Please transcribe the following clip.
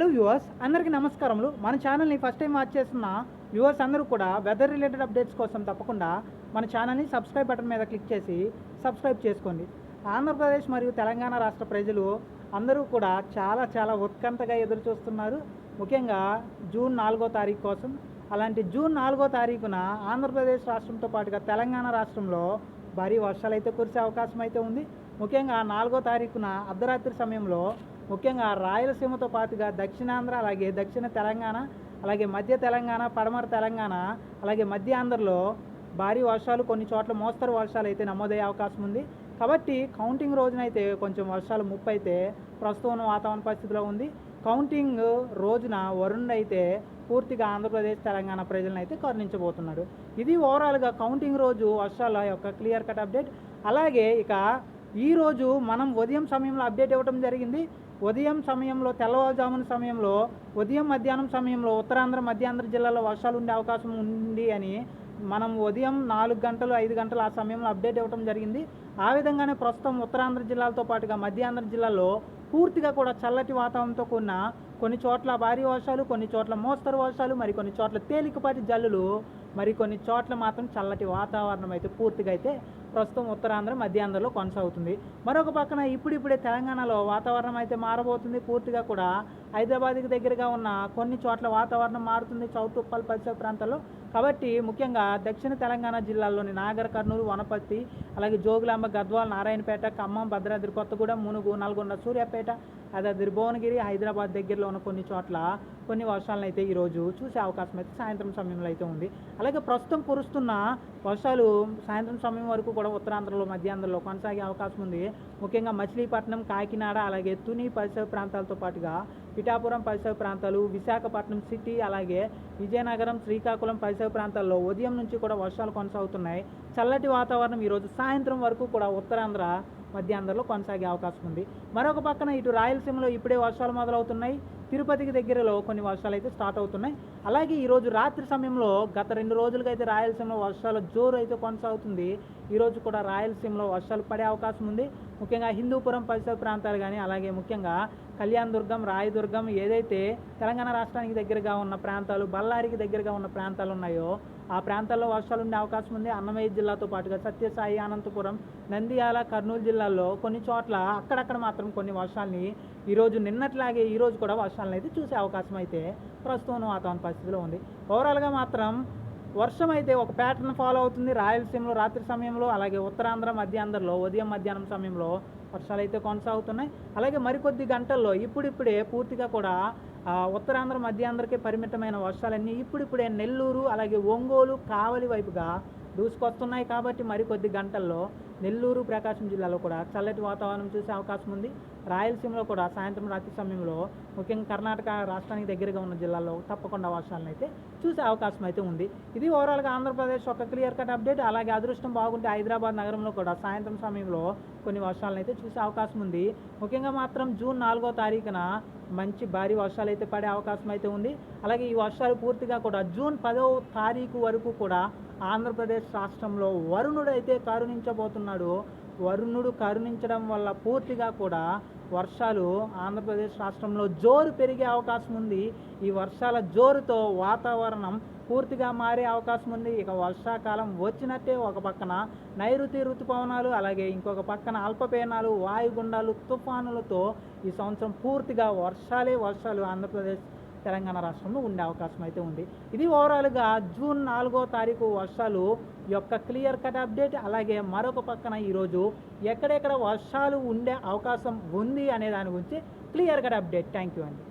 Hello viewers అందరికీ నమస్కారములు. మన ఛానల్ని ఫస్ట్ టైం వాచ్ చేస్తున్న వ్యూవర్స్ అందరూ కూడా వెదర్ రిలేటెడ్ అప్డేట్స్ కోసం తప్పకుండా మన ఛానల్ని సబ్స్క్రైబ్ బటన్ మీద క్లిక్ చేసి సబ్స్క్రైబ్ చేసుకోండి. ఆంధ్రప్రదేశ్ మరియు తెలంగాణ రాష్ట్ర ప్రజలు అందరూ కూడా చాలా చాలా ఉత్కంఠగా ఎదురు చూస్తున్నారు. ముఖ్యంగా జూన్ నాలుగో తారీఖు కోసం. అలాంటి జూన్ నాలుగో తారీఖున ఆంధ్రప్రదేశ్ రాష్ట్రంతో పాటుగా తెలంగాణ రాష్ట్రంలో భారీ వర్షాలు అయితే కురిసే అవకాశం అయితే ఉంది. ముఖ్యంగా నాలుగో తారీఖున అర్ధరాత్రి సమయంలో ముఖ్యంగా రాయలసీమతో పాటుగా దక్షిణాంధ్ర అలాగే దక్షిణ తెలంగాణ అలాగే మధ్య తెలంగాణ పడమర తెలంగాణ అలాగే మధ్య ఆంధ్రలో భారీ వర్షాలు కొన్ని చోట్ల మోస్తరు వర్షాలు అయితే నమోదయ్యే అవకాశం ఉంది. కాబట్టి కౌంటింగ్ రోజునైతే కొంచెం వర్షాలు ముప్పు అయితే ప్రస్తుతం ఉన్న వాతావరణ పరిస్థితిలో ఉంది. కౌంటింగ్ రోజున వరుణ్ అయితే పూర్తిగా ఆంధ్రప్రదేశ్ తెలంగాణ ప్రజలను అయితే కరుణించబోతున్నాడు. ఇది ఓవరాల్గా కౌంటింగ్ రోజు వర్షాల యొక్క క్లియర్ కట్ అప్డేట్ అలాగే ఇక ఈ రోజు మనం ఉదయం సమయంలో అప్డేట్ ఇవ్వడం జరిగింది. ఉదయం సమయంలో తెల్లవారుజామున సమయంలో ఉదయం మధ్యాహ్నం సమయంలో ఉత్తరాంధ్ర మధ్యాంధ్ర జిల్లాలో వర్షాలు ఉండే అవకాశం ఉంది అని మనం ఉదయం నాలుగు గంటలు ఐదు గంటలు ఆ సమయంలో అప్డేట్ ఇవ్వడం జరిగింది. ఆ విధంగానే ప్రస్తుతం ఉత్తరాంధ్ర జిల్లాలతో పాటుగా మధ్యాంధ్ర జిల్లాలో పూర్తిగా కూడా చల్లటి వాతావరణంతో కూడిన కొన్ని చోట్ల భారీ వర్షాలు కొన్ని చోట్ల మోస్తరు వర్షాలు మరి కొన్ని చోట్ల తేలికపాటి జల్లులు మరి కొన్ని చోట్ల మాత్రం చల్లటి వాతావరణం అయితే పూర్తిగా అయితే ప్రస్తుతం ఉత్తరాంధ్ర మధ్యాంధ్రలో కొనసాగుతుంది. మరొక పక్కన ఇప్పుడిప్పుడే తెలంగాణలో వాతావరణం అయితే మారబోతుంది. పూర్తిగా కూడా హైదరాబాద్కి దగ్గరగా ఉన్న కొన్ని చోట్ల వాతావరణం మారుతుంది. చౌతుప్పల్ పరిసర ప్రాంతాల్లో కాబట్టి ముఖ్యంగా దక్షిణ తెలంగాణ జిల్లాల్లోని నాగర్ కర్నూలు వనపర్తి అలాగే జోగులాంబ గద్వాల్ నారాయణపేట ఖమ్మం భద్రాద్రి కొత్తగూడెం మునుగు నల్గొండ సూర్యాపేట అదే భువనగిరి హైదరాబాద్ దగ్గరలో ఉన్న కొన్ని చోట్ల కొన్ని వర్షాలను అయితే ఈరోజు చూసే అవకాశం అయితే సాయంత్రం సమయంలో అయితే ఉంది. అలాగే ప్రస్తుతం కురుస్తున్న వర్షాలు సాయంత్రం సమయం వరకు కూడా ఉత్తరాంధ్రలో మధ్యాంధ్రలో కొనసాగే అవకాశం ఉంది. ముఖ్యంగా మచిలీపట్నం కాకినాడ అలాగే తుని పరిసర ప్రాంతాలతో పాటుగా పిఠాపురం పరిసర ప్రాంతాలు విశాఖపట్నం సిటీ అలాగే విజయనగరం శ్రీకాకుళం పరిసర ప్రాంతాల్లో ఉదయం నుంచి కూడా వర్షాలు కొనసాగుతున్నాయి. చల్లటి వాతావరణం ఈరోజు సాయంత్రం వరకు కూడా ఉత్తరాంధ్ర మధ్యాంధ్రలో కొనసాగే అవకాశం ఉంది. మరొక పక్కన ఇటు రాయలసీమలో ఇప్పుడే వర్షాలు మొదలవుతున్నాయి. తిరుపతికి దగ్గరలో కొన్ని వర్షాలు అయితే స్టార్ట్ అవుతున్నాయి. అలాగే ఈరోజు రాత్రి సమయంలో గత రెండు రోజులుగా అయితే రాయలసీమలో వర్షాల జోరు అయితే కొనసాగుతుంది. ఈరోజు కూడా రాయలసీమలో వర్షాలు పడే అవకాశం ఉంది. ముఖ్యంగా హిందూపురం పరిసర ప్రాంతాలు కానీ అలాగే ముఖ్యంగా కళ్యాణ్ దుర్గం రాయదుర్గం ఏదైతే తెలంగాణ రాష్ట్రానికి దగ్గరగా ఉన్న ప్రాంతాలు బళ్ళారికి దగ్గరగా ఉన్న ప్రాంతాలు ఉన్నాయో ఆ ప్రాంతాల్లో వర్షాలు ఉండే అవకాశం ఉంది. అన్నమయ్య జిల్లాతో పాటుగా సత్యసాయి అనంతపురం నంద్యాల కర్నూలు జిల్లాల్లో కొన్ని చోట్ల అక్కడక్కడ మాత్రం కొన్ని వర్షాలని ఈరోజు నిన్నట్లాగే ఈరోజు కూడా వర్షాలను అయితే చూసే అవకాశం అయితే ప్రస్తుతం వాతావరణ పరిస్థితిలో ఉంది. ఓవరాల్గా మాత్రం వర్షం అయితే ఒక ప్యాటర్న్ ఫాలో అవుతుంది. రాయలసీమలో రాత్రి సమయంలో అలాగే ఉత్తరాంధ్ర మధ్యాంధ్రలో ఉదయం మధ్యాహ్నం సమయంలో వర్షాలు అయితే కొనసాగుతున్నాయి. అలాగే మరికొద్ది గంటల్లో ఇప్పుడిప్పుడే పూర్తిగా కూడా ఉత్తరాంధ్ర మధ్యాంధ్రకే పరిమితమైన వర్షాలన్నీ ఇప్పుడిప్పుడే నెల్లూరు అలాగే ఒంగోలు కావలి వైపుగా దూసుకొస్తున్నాయి కాబట్టి మరికొద్ది గంటల్లో నెల్లూరు ప్రకాశం జిల్లాలో కూడా చల్లటి వాతావరణం చూసే అవకాశం ఉంది. రాయలసీమలో కూడా సాయంత్రం రాత్రి సమయంలో ముఖ్యంగా కర్ణాటక రాష్ట్రానికి దగ్గరగా ఉన్న జిల్లాల్లో తప్పకుండా వర్షాలను అయితే చూసే అవకాశం అయితే ఉంది. ఇది ఓవరాల్గా ఆంధ్రప్రదేశ్ ఒక క్లియర్ కట్ అప్డేట్ అలాగే అదృష్టం బాగుంటే హైదరాబాద్ నగరంలో కూడా సాయంత్రం సమయంలో కొన్ని వర్షాలను అయితే చూసే అవకాశం ఉంది. ముఖ్యంగా మాత్రం జూన్ నాలుగో తారీఖున మంచి భారీ వర్షాలు అయితే పడే అవకాశం అయితే ఉంది. అలాగే ఈ వర్షాలు పూర్తిగా కూడా జూన్ పదో తారీఖు వరకు కూడా ఆంధ్రప్రదేశ్ రాష్ట్రంలో వరుణుడు అయితే కరుణించబోతున్నాడు. వరుణుడు కరుణించడం వల్ల పూర్తిగా కూడా వర్షాలు ఆంధ్రప్రదేశ్ రాష్ట్రంలో జోరు పెరిగే అవకాశం ఉంది. ఈ వర్షాల జోరుతో వాతావరణం పూర్తిగా మారే అవకాశం ఉంది. ఇక వర్షాకాలం వచ్చినట్టే ఒక పక్కన నైరుతి ఋతుపవనాలు అలాగే ఇంకొక పక్కన అల్పపీనాలు వాయుగుండాలు తుఫానులతో ఈ సంవత్సరం పూర్తిగా వర్షాలే వర్షాలు ఆంధ్రప్రదేశ్ తెలంగాణ రాష్ట్రంలో ఉండే అవకాశం అయితే ఉంది. ఇది ఓవరాల్గా జూన్ నాలుగో తారీఖు వర్షాలు యొక్క క్లియర్ కట్ అప్డేట్ అలాగే మరొక పక్కన ఈరోజు ఎక్కడెక్కడ వర్షాలు ఉండే అవకాశం ఉంది అనే దాని గురించి clear cut update. Thank you అండి.